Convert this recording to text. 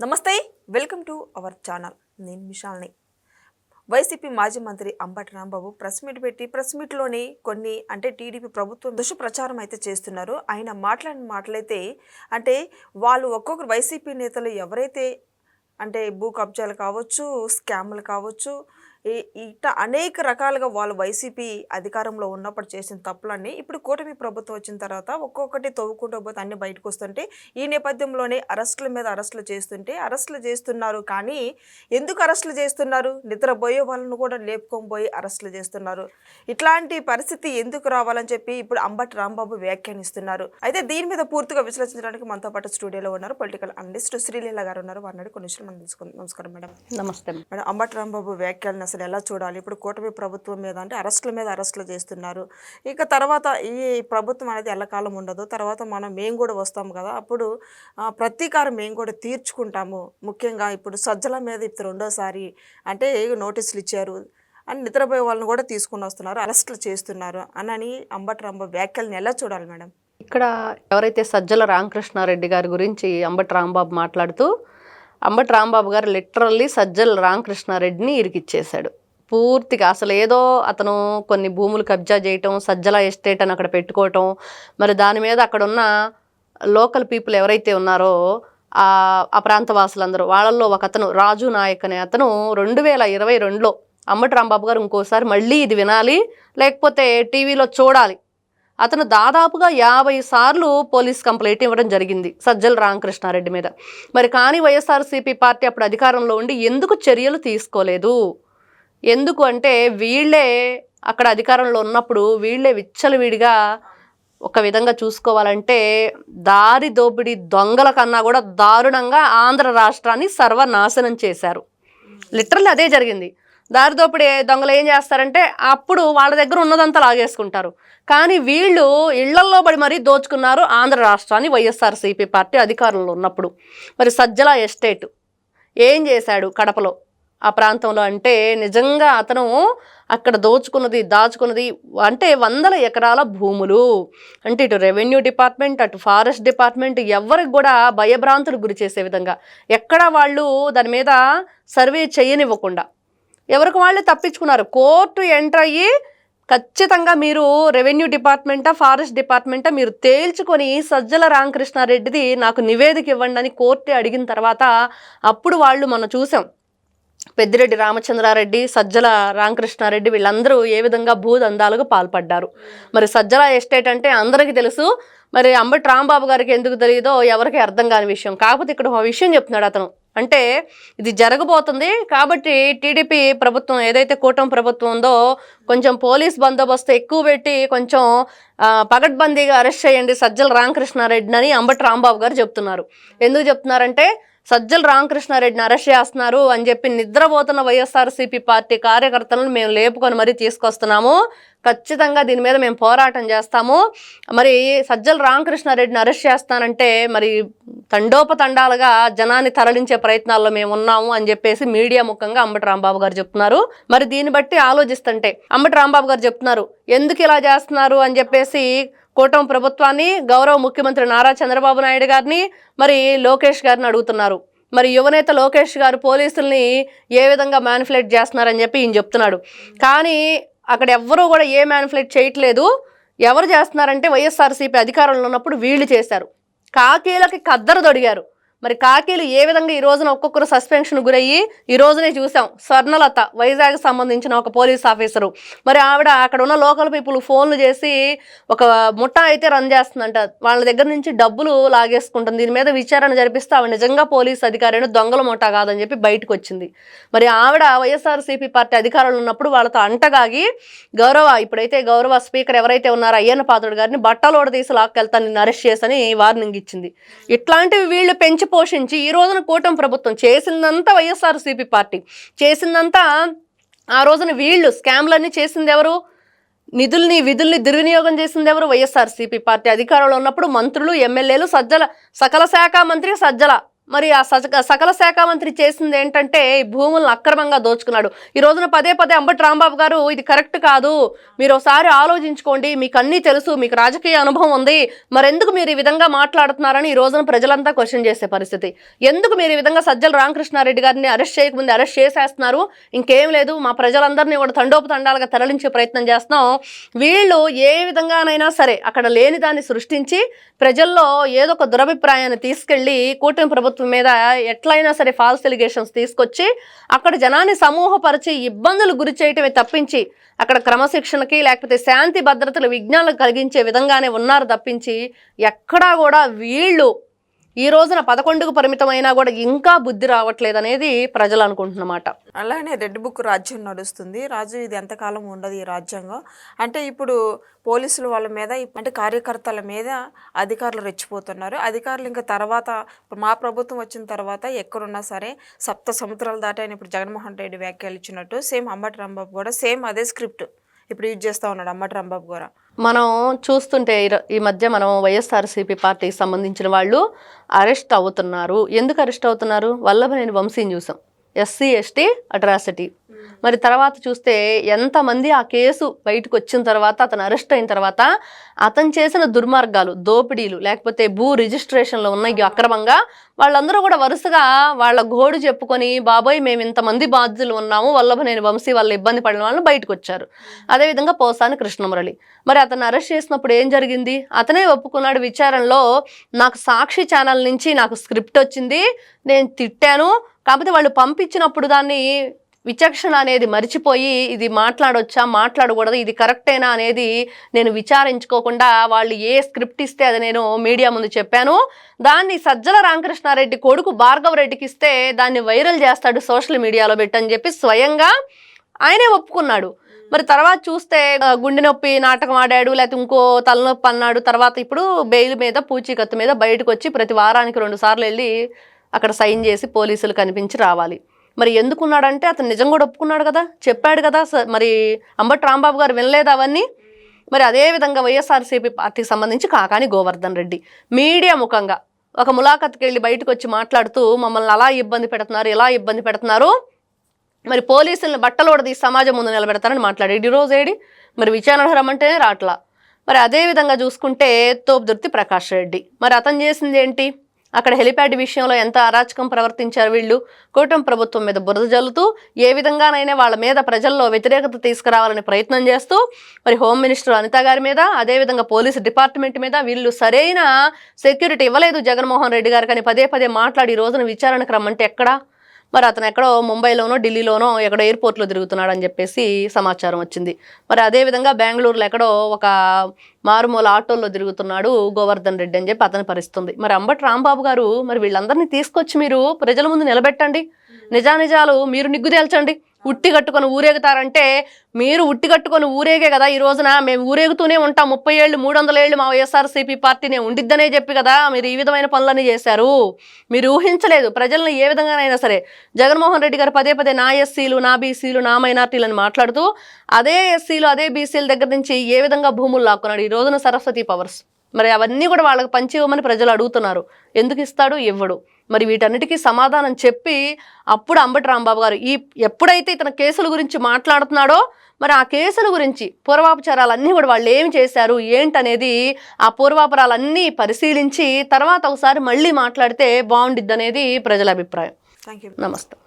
నమస్తే welcome to our channel. నేను విశాల్ని. YCP మాజీ మంత్రి అంబటి రాంబాబు ప్రెస్ మీట్ పెట్టి ప్రెస్ మీట్లోని కొన్ని అంటే టీడీపీ ప్రభుత్వం దుష్ప్రచారం అయితే చేస్తున్నారు. ఆయన మాట్లాడిన మాటలైతే అంటే వాళ్ళు ఒక్కొక్కరు వైసీపీ నేతలు ఎవరైతే అంటే భూ కబ్జాలు కావచ్చు స్కామ్లు కావచ్చు ఇట్లా అనేక రకాలుగా వాళ్ళు వైసీపీ అధికారంలో ఉన్నప్పుడు చేసిన తప్పులన్నీ ఇప్పుడు కూటమి ప్రభుత్వం వచ్చిన తర్వాత ఒక్కొక్కటి తవ్వుకుంటూ పోతే అన్ని బయటకు వస్తుంటే ఈ నేపథ్యంలోనే అరెస్టుల మీద అరెస్టులు చేస్తుంటే అరెస్టులు చేస్తున్నారు కానీ ఎందుకు అరెస్టులు చేస్తున్నారు? నిద్రపోయే వాళ్ళను కూడా లేపుకొని పోయి అరెస్టులు చేస్తున్నారు. ఇట్లాంటి పరిస్థితి ఎందుకు రావాలని చెప్పి ఇప్పుడు అంబటి రాంబాబు వ్యాఖ్యానిస్తున్నారు. అయితే దీని మీద పూర్తిగా విశ్లేషించడానికి మనతో పాటు స్టూడియోలో ఉన్నారు పొలిటికల్ అనలిస్ట్ శ్రీలీల గారు ఉన్నారు. వారిని కొన్ని విషయాలు మనం తెలుసుకుందాం. నమస్కారం మేడం. నమస్తే. మేడం అంబటి రాంబాబు వ్యాఖ్యలను అసలు ఎలా చూడాలి? ఇప్పుడు కూటమి ప్రభుత్వం మీద అంటే అరెస్టుల మీద అరెస్టులు చేస్తున్నారు. ఇక తర్వాత ఈ ప్రభుత్వం అనేది ఎల్లకాలం ఉండదు. తర్వాత మనం మేము కూడా వస్తాం కదా. అప్పుడు ప్రతీకారం మేము కూడా తీర్చుకుంటాము. ముఖ్యంగా ఇప్పుడు సజ్జల మీద ఇప్పుడు రెండోసారి అంటే నోటీసులు ఇచ్చారు అని నిద్రపోయే వాళ్ళని కూడా తీసుకుని వస్తున్నారు అరెస్టులు చేస్తున్నారు అని అంబట్రాంబ రాంబాబు వ్యాఖ్యలను ఎలా చూడాలి మేడం? ఇక్కడ ఎవరైతే సజ్జల రామకృష్ణారెడ్డి గారి గురించి అంబటి రాంబాబు మాట్లాడుతూ అంబటి రాంబాబు గారు లిటరల్లీ సజ్జల రామకృష్ణారెడ్డిని ఇరికిచ్చేశాడు. పూర్తిగా అసలు ఏదో అతను కొన్ని భూములు కబ్జా చేయటం సజ్జల ఎస్టేట్ అని అక్కడ పెట్టుకోవటం మరి దాని మీద అక్కడ ఉన్న లోకల్ పీపుల్ ఎవరైతే ఉన్నారో ఆ ఆ ప్రాంత వాసులందరూ వాళ్ళల్లో ఒక అతను రాజు నాయక్ అనే అతను రెండు వేల ఇరవై రెండులో అంబటి రాంబాబు గారు ఇంకోసారి మళ్ళీ ఇది వినాలి లేకపోతే టీవీలో చూడాలి అతను దాదాపుగా యాభై సార్లు పోలీస్ కంప్లైంట్ ఇవ్వడం జరిగింది సజ్జల రామకృష్ణారెడ్డి మీద. మరి కానీ వైఎస్ఆర్సీపీ పార్టీ అప్పుడు అధికారంలో ఉండి ఎందుకు చర్యలు తీసుకోలేదు? ఎందుకు అంటే వీళ్ళే అక్కడ అధికారంలో ఉన్నప్పుడు వీళ్ళే విచ్చలవిడిగా ఒక విధంగా చూసుకోవాలంటే దారి దోపిడీ దొంగల కన్నా కూడా దారుణంగా ఆంధ్ర రాష్ట్రాన్ని సర్వనాశనం చేశారు. లిటరల్ అదే జరిగింది. దారిదోపిడి దొంగలు ఏం చేస్తారంటే అప్పుడు వాళ్ళ దగ్గర ఉన్నదంతా లాగేసుకుంటారు. కానీ వీళ్ళు ఇళ్ళల్లో పడి మరీ దోచుకున్నారు ఆంధ్ర రాష్ట్రాన్ని వైఎస్ఆర్సీపీ పార్టీ అధికారంలో ఉన్నప్పుడు. మరి సజ్జల ఎస్టేట్ ఏం చేశాడు కడపలో? ఆ ప్రాంతంలో అంటే నిజంగా అతను అక్కడ దోచుకున్నది దాచుకున్నది అంటే వందల ఎకరాల భూములు. అంటే ఇటు రెవెన్యూ డిపార్ట్మెంట్ అటు ఫారెస్ట్ డిపార్ట్మెంట్ ఎవరికి కూడా భయభ్రాంతులు గురి చేసే విధంగా ఎక్కడ వాళ్ళు దాని మీద సర్వే చేయనివ్వకుండా ఎవరికి వాళ్ళు తప్పించుకున్నారు. కోర్టు ఎంటర్ అయ్యి ఖచ్చితంగా మీరు రెవెన్యూ డిపార్ట్మెంటా ఫారెస్ట్ డిపార్ట్మెంటా మీరు తేల్చుకొని సజ్జల రామకృష్ణారెడ్డిది నాకు నివేదిక ఇవ్వండి అని కోర్టు అడిగిన తర్వాత అప్పుడు వాళ్ళు మనం చూసాం. పెద్దిరెడ్డి రామచంద్రారెడ్డి సజ్జల రామకృష్ణారెడ్డి వీళ్ళందరూ ఏ విధంగా భూదందాలకు పాల్పడ్డారు. మరి సజ్జల ఎస్టేట్ అంటే అందరికీ తెలుసు. మరి అంబటి రాంబాబు గారికి ఎందుకు తెలియదో ఎవరికి అర్థం కాని విషయం. కాకపోతే ఇక్కడ ఒక విషయం చెప్తున్నాడు అతను. అంటే ఇది జరగబోతుంది కాబట్టి టీడీపీ ప్రభుత్వం ఏదైతే కూటమి ప్రభుత్వం ఉందో కొంచెం పోలీస్ బందోబస్తు ఎక్కువ పెట్టి కొంచెం పగడ్బందీగా అరెస్ట్ చేయండి సజ్జల రామకృష్ణారెడ్డిని అని అంబటి రాంబాబు గారు చెప్తున్నారు. ఎందుకు చెప్తున్నారంటే సజ్జల రామకృష్ణారెడ్డిని అరెస్ట్ చేస్తున్నారు అని చెప్పి నిద్రపోతున్న వైఎస్ఆర్సీపీ పార్టీ కార్యకర్తలను మేము లేపుకొని మరీ తీసుకొస్తున్నాము. ఖచ్చితంగా దీని మీద మేము పోరాటం చేస్తాము. మరి సజ్జల రామకృష్ణారెడ్డిని అరెస్ట్ చేస్తానంటే మరి తండోపతండాలుగా జనాన్ని తరలించే ప్రయత్నాల్లో మేము ఉన్నాము అని చెప్పేసి మీడియా ముఖంగా అంబటి రాంబాబు గారు చెప్తున్నారు. మరి దీన్ని బట్టి ఆలోచిస్తుంటే అంబటి రాంబాబు గారు చెప్తున్నారు ఎందుకు ఇలా చేస్తున్నారు? అని చెప్పేసి కూటమి ప్రభుత్వాన్ని గౌరవ ముఖ్యమంత్రి నారా చంద్రబాబు నాయుడు గారిని మరి లోకేష్ గారిని అడుగుతున్నారు. మరి యువనేత లోకేష్ గారు పోలీసుల్ని ఏ విధంగా మ్యానిఫ్లేట్ చేస్తున్నారని చెప్పి ఈయన చెప్తున్నాడు. కానీ అక్కడ ఎవ్వరూ కూడా ఏ మ్యానిఫ్లేట్ చేయట్లేదు. ఎవరు చేస్తున్నారంటే వైఎస్ఆర్సీపీ అధికారంలో ఉన్నప్పుడు వీళ్ళు చేశారు. కాకీలకి కద్దరు దొడిగారు మరి కాకీలు ఏ విధంగా ఈ రోజున ఒక్కొక్కరు సస్పెన్షన్ గురయ్యి ఈ రోజునే చూసాం. స్వర్ణలత వైజాగ్ సంబంధించిన ఒక పోలీస్ ఆఫీసరు మరి ఆవిడ అక్కడ ఉన్న లోకల్ పీపుల్ ఫోన్లు చేసి ఒక ముఠా అయితే రన్ చేస్తుందంట. వాళ్ళ దగ్గర నుంచి డబ్బులు లాగేసుకుంటుంది. దీని మీద విచారణ జరిపిస్తే ఆవిడ నిజంగా పోలీస్ అధికారిని దొంగల ముఠా కాదని చెప్పి బయటకు వచ్చింది. మరి ఆవిడ వైఎస్ఆర్సీపీ పార్టీ అధికారులు ఉన్నప్పుడు వాళ్ళతో అంటగాగి గౌరవ ఇప్పుడైతే గౌరవ స్పీకర్ ఎవరైతే ఉన్నారో అయ్యన్న పాత్రుడు గారిని బట్టలోడ తీసి లాక్కెళ్తాను నిన్ను అరెస్ట్ చేసని వార్నింగ్ ఇచ్చింది. ఇట్లాంటివి వీళ్ళు పెంచి పోషించి ఈ రోజున కూటమి ప్రభుత్వం చేసిందంతా వైఎస్ఆర్సీపీ పార్టీ చేసిందంతా ఆ రోజున వీళ్ళు స్కామ్లన్నీ చేసింది ఎవరు నిధుల్ని విధుల్ని దుర్వినియోగం చేసింది ఎవరు వైఎస్ఆర్సీపీ పార్టీ అధికారంలో ఉన్నప్పుడు మంత్రులు ఎమ్మెల్యేలు సజ్జల సకల శాఖ మంత్రి సజ్జల. మరి ఆ సకల శాఖ మంత్రి చేసింది ఏంటంటే భూములను అక్రమంగా దోచుకున్నాడు. ఈ రోజున పదే పదే అంబటి రాంబాబు గారు ఇది కరెక్ట్ కాదు. మీరు ఒకసారి ఆలోచించుకోండి. మీకు అన్నీ తెలుసు. మీకు రాజకీయ అనుభవం ఉంది. మరెందుకు మీరు ఈ విధంగా మాట్లాడుతున్నారని ఈ రోజున ప్రజలంతా క్వశ్చన్ చేసే పరిస్థితి. ఎందుకు మీరు ఈ విధంగా సజ్జల రామకృష్ణారెడ్డి గారిని అరెస్ట్ చేయకముందు అరెస్ట్ చేసేస్తున్నారు? ఇంకేం లేదు. మా ప్రజలందరినీ కూడా తండోపతండాలుగా తరలించే ప్రయత్నం చేస్తున్నాం. వీళ్ళు ఏ విధంగానైనా సరే అక్కడ లేని దాన్ని సృష్టించి ప్రజల్లో ఏదో ఒక దురభిప్రాయాన్ని తీసుకెళ్ళి కూటమి ప్రభుత్వం మీద ఎట్లయినా సరే ఫాల్స్ ఎలిగేషన్స్ తీసుకొచ్చి అక్కడ జనాన్ని సమూహపరిచి ఇబ్బందులు గురి చేయటమే తప్పించి అక్కడ క్రమశిక్షణకి లేకపోతే శాంతి భద్రతలు విజ్ఞానం కలిగించే విధంగానే ఉన్నారు తప్పించి ఎక్కడా కూడా వీళ్ళు ఈ రోజున పదకొండుకు పరిమితమైనా కూడా ఇంకా బుద్ధి రావట్లేదు అనేది ప్రజలు అనుకుంటున్నమాట. అలానే రెడ్ బుక్ రాజ్యం నడుస్తుంది. రాజు ఇది ఎంతకాలం ఉండదు ఈ రాజ్యాంగం అంటే ఇప్పుడు పోలీసులు వాళ్ళ మీద అంటే కార్యకర్తల మీద అధికారులు రెచ్చిపోతున్నారు. అధికారులు ఇంకా తర్వాత మా ప్రభుత్వం వచ్చిన తర్వాత ఎక్కడున్నా సరే సప్త సముద్రాలు దాటాయని ఇప్పుడు జగన్మోహన్ రెడ్డి వ్యాఖ్యలు ఇచ్చినట్టు సేమ్ అంబటి రాంబాబు కూడా సేమ్ అదే స్క్రిప్ట్ ఇప్పుడు యూజ్ చేస్తూ ఉన్నాడు అంబటి రాంబాబు కూడా. మనం చూస్తుంటే ఈ ఈ మధ్య మనం వైఎస్ఆర్సీపీ పార్టీకి సంబంధించిన వాళ్ళు అరెస్ట్ అవుతున్నారు. ఎందుకు అరెస్ట్ అవుతున్నారు? వల్లభనేని వంశీని చూసాం. SC ST atrocity. మరి తర్వాత చూస్తే ఎంతమంది ఆ కేసు బయటకు వచ్చిన తర్వాత అతను అరెస్ట్ అయిన తర్వాత అతను చేసిన దుర్మార్గాలు దోపిడీలు లేకపోతే భూ రిజిస్ట్రేషన్లో ఉన్నాయి అక్రమంగా వాళ్ళందరూ కూడా వరుసగా వాళ్ళ గోడు చెప్పుకొని బాబోయ్ మేము ఇంతమంది బాధ్యులు ఉన్నాము వల్లభనేని వంశీ వాళ్ళ ఇబ్బంది పడిన వాళ్ళు బయటకు వచ్చారు అదేవిధంగా పోసాని కృష్ణమురళి. మరి అతను అరెస్ట్ చేసినప్పుడు ఏం జరిగింది? అతనే ఒప్పుకున్నాడు విచారణలో నాకు సాక్షి ఛానల్ నుంచి నాకు స్క్రిప్ట్ వచ్చింది నేను తిట్టాను. కాకపోతే వాళ్ళు పంపించినప్పుడు దాన్ని విచక్షణ అనేది మర్చిపోయి ఇది మాట్లాడొచ్చా మాట్లాడకూడదు ఇది కరెక్టేనా అనేది నేను విచారించుకోకుండా వాళ్ళు ఏ స్క్రిప్ట్ ఇస్తే అది నేను మీడియా ముందు చెప్పాను. దాన్ని సజ్జల రామకృష్ణారెడ్డి కొడుకు భార్గవ రెడ్డికి ఇస్తే దాన్ని వైరల్ చేస్తాడు సోషల్ మీడియాలో పెట్టని చెప్పి స్వయంగా ఆయనే ఒప్పుకున్నాడు. మరి తర్వాత చూస్తే గుండె నొప్పి నాటకం ఆడాడు లేకపోతే ఇంకో తలనొప్పి అన్నాడు. తర్వాత ఇప్పుడు బెయిల్ మీద పూచీకత్తు మీద బయటకు వచ్చి ప్రతి వారానికి రెండు సార్లు వెళ్ళి అక్కడ సైన్ చేసి పోలీసులు కనిపించి రావాలి. మరి ఎందుకున్నాడంటే అతను నిజం కూడా ఒప్పుకున్నాడు కదా. చెప్పాడు కదా మరి అంబటి రాంబాబు గారు వినలేదు అవన్నీ. మరి అదే విధంగా వైఎస్ఆర్సీపీ పార్టీకి సంబంధించి కాకాని గోవర్ధన్ రెడ్డి మీడియా ముఖంగా ఒక ములాఖత్కి వెళ్ళి బయటకు వచ్చి మాట్లాడుతూ మమ్మల్ని అలా ఇబ్బంది పెడుతున్నారు ఇలా ఇబ్బంది పెడుతున్నారు. మరి పోలీసులను బట్టలోడది సమాజం ముందు నిలబెడతారని మాట్లాడాడు. ఈ రోజు ఏడి? మరి విచారణ అంటేనే రాట్లా. మరి అదే విధంగా చూసుకుంటే తోపుదుర్తి ప్రకాష్ రెడ్డి. మరి అతను చేసింది ఏంటి? అక్కడ హెలిప్యాడ్ విషయంలో ఎంత అరాచకం ప్రవర్తించారు వీళ్ళు? కూటమి ప్రభుత్వం మీద బురద జల్లుతూ ఏ విధంగానైనా వాళ్ళ మీద ప్రజల్లో వ్యతిరేకత తీసుకురావాలని ప్రయత్నం చేస్తూ మరి హోమ్ మినిస్టర్ అనిత గారి మీద అదేవిధంగా పోలీసు డిపార్ట్మెంట్ మీద వీళ్ళు సరైన సెక్యూరిటీ ఇవ్వలేదు జగన్మోహన్ రెడ్డి గారు. కానీ పదే పదే మాట్లాడి ఈ రోజున విచారణకు రమ్మంటే ఎక్కడా? మరి అతను ఎక్కడో ముంబైలోనో ఢిల్లీలోనో ఎక్కడో ఎయిర్పోర్ట్లో తిరుగుతున్నాడు అని చెప్పేసి సమాచారం వచ్చింది. మరి అదేవిధంగా బెంగళూరులో ఎక్కడో ఒక మారుమూల ఆటోల్లో తిరుగుతున్నాడు గోవర్ధన్ రెడ్డి అని చెప్పి అతని పరిస్థితుంది. మరి అంబటి రాంబాబు గారు మరి వీళ్ళందరినీ తీసుకొచ్చి మీరు ప్రజల ముందు నిలబెట్టండి. నిజానిజాలు మీరు నిగ్గు తేల్చండి ఉట్టి కట్టుకొని ఊరేగుతారంటే మీరు ఉట్టి కట్టుకొని ఊరేగే కదా ఈ రోజున. మేము ఊరేగుతూనే ఉంటాం. ముప్పై ఏళ్ళు మూడు వందల ఏళ్ళు మా వైఎస్ఆర్సీపీ పార్టీనే ఉండిద్దనే చెప్పి కదా మీరు ఈ విధమైన పనులన్నీ చేశారు. మీరు ఊహించలేదు. ప్రజలను ఏ విధంగానైనా సరే జగన్మోహన్ రెడ్డి గారు పదే పదే నా ఎస్సీలు నా బీసీలు నా మైనార్టీలను మాట్లాడుతూ అదే ఎస్సీలు అదే బీసీల దగ్గర నుంచి ఏ విధంగా భూములు లాక్కున్నాడు ఈ రోజున సరస్వతి పవర్స్. మరి అవన్నీ కూడా వాళ్ళకి పంచి ఇవ్వమని ప్రజలు అడుగుతున్నారు. ఎందుకు ఇస్తాడు? ఇవ్వడు. మరి వీటన్నిటికీ సమాధానం చెప్పి అప్పుడు అంబటి రాంబాబు గారు ఈ ఎప్పుడైతే ఇతను కేసుల గురించి మాట్లాడుతున్నాడో మరి ఆ కేసుల గురించి పూర్వాపచారాలన్నీ కూడా వాళ్ళు ఏమి చేశారు ఏంటనేది ఆ పూర్వాపరాలన్నీ పరిశీలించి తర్వాత ఒకసారి మళ్ళీ మాట్లాడితే బాగుండిద్ది అనేది ప్రజల అభిప్రాయం. నమస్తే.